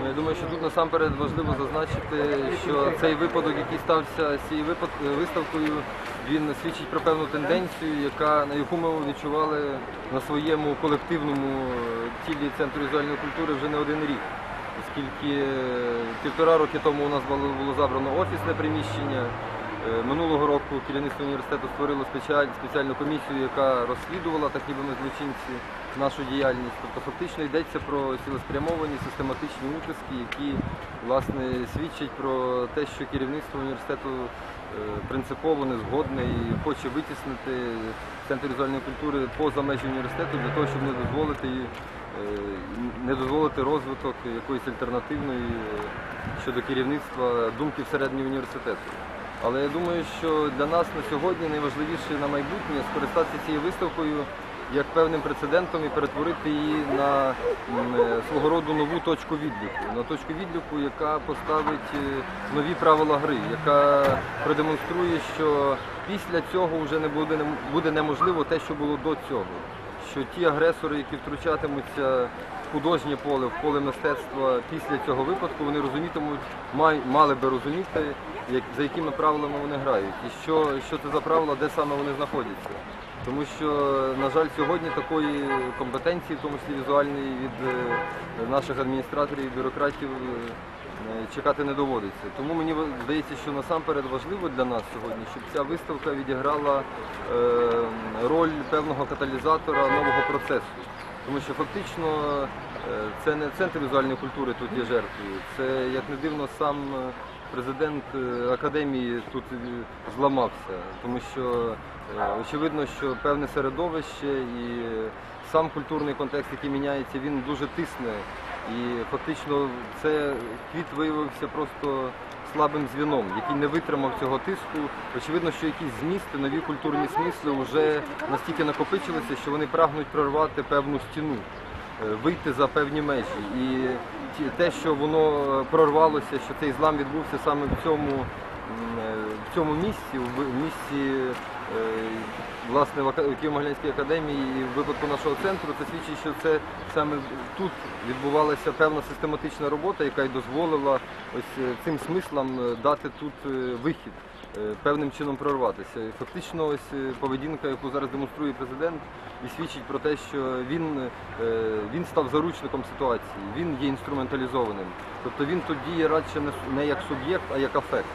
Ну, я думаю, що тут насамперед важливо зазначити, що цей випадок, який стався з цією виставкою, він свідчить про певну тенденцію, яка, на яку ми відчували на своєму колективному е, тілі Центру візуальної культури вже не один рік. Оскільки е, півтора роки тому у нас було, було забрано офісне приміщення. Е, Минулого року керівництво університету створило спеціальну комісію, яка розслідувала так ніби ми злочинці нашу діяльність. Тобто фактично йдеться про цілеспрямовані систематичні утиски, які власне свідчать про те, що керівництво університету е, принципово не згодне і хоче витіснити центр візуальної культури поза межі університету для того, щоб не дозволити е, не дозволити розвиток якоїсь альтернативної щодо керівництва думки всередині університету. Але я думаю, що для нас на сьогодні найважливіше на майбутнє скористатися цією виставкою як певним прецедентом і перетворити її на е, свого роду нову точку відліку, на точку відліку, яка поставить е, нові правила гри, яка продемонструє, що після цього вже не буде, буде неможливо те, що було до цього. Що ті агресори, які втручатимуться в художнє поле, в поле мистецтва після цього випадку, вони розумітимуть, мали би розуміти, за якими правилами вони грають, і що, що це за правила, де саме вони знаходяться. Тому що, на жаль, сьогодні такої компетенції, в тому числі візуальної, від е, наших адміністраторів і бюрократів е, чекати не доводиться. Тому мені здається, що насамперед важливо для нас сьогодні, щоб ця виставка відіграла е, роль певного каталізатора нового процесу. Тому що фактично е, це не центр візуальної культури тут є жертвою. Це, як не дивно, сам е, президент е, академії тут е, зламався, тому що е, очевидно, що певне середовище і е, сам культурний контекст, який міняється, він дуже тисне. І фактично це квіт виявився просто слабим дзвіном, який не витримав цього тиску. Очевидно, що якісь змісти, нові культурні смисли вже настільки накопичилися, що вони прагнуть прорвати певну стіну, е, вийти за певні межі. І те, що воно е, прорвалося, що цей злам відбувся саме в цьому, е, в цьому місці, в в місці е, власне Києво-Могилянській академії і в випадку нашого центру, це свідчить, що це саме тут відбувалася певна систематична робота, яка й дозволила ось е, цим смислам е, дати тут е, вихід, е, певним чином прорватися. Фактично, ось е, поведінка, яку зараз демонструє президент, і свідчить про те, що він, е, він став заручником ситуації, він є інструменталізованим. Тобто він тут діє радше не як суб'єкт, а як афект.